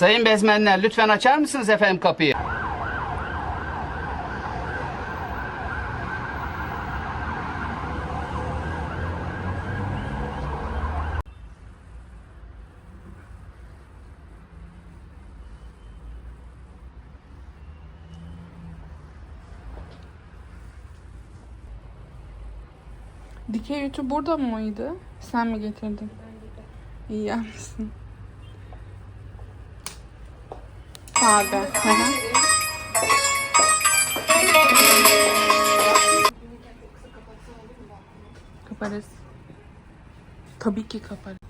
Sayın bezmenler lütfen açar mısınız efendim kapıyı? Dikey ütü burada mıydı? Sen mi getirdin? İyi yapmışsın. Sade. Hı hı. Kaparız. Tabii ki kaparız.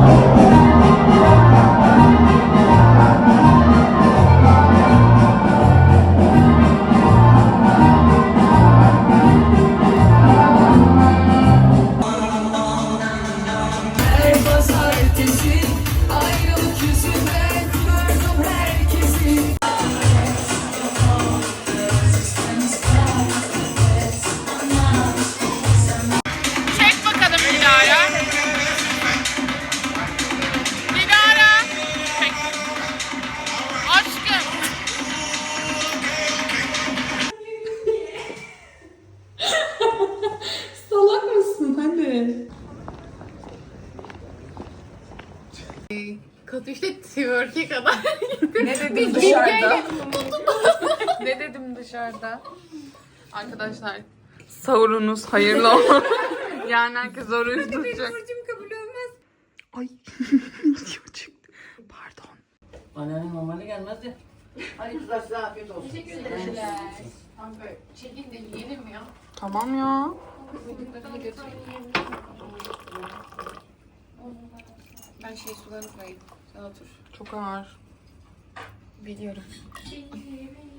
Oh, Katüşte twerk'e kadar. Ne dedim dışarıda? ne dedim dışarıda? Arkadaşlar sahurunuz hayırlı olsun. yani herkes oruç tutacak. kabul olmaz. Ay video çıktı. Pardon. Anneannem normalde gelmez ya. Hadi kızlar size afiyet olsun. Teşekkürler. Kanka çekin de yiyelim ya. Tamam ya. Ben şey sularını koyayım. Sen otur. Çok ağır. Biliyorum.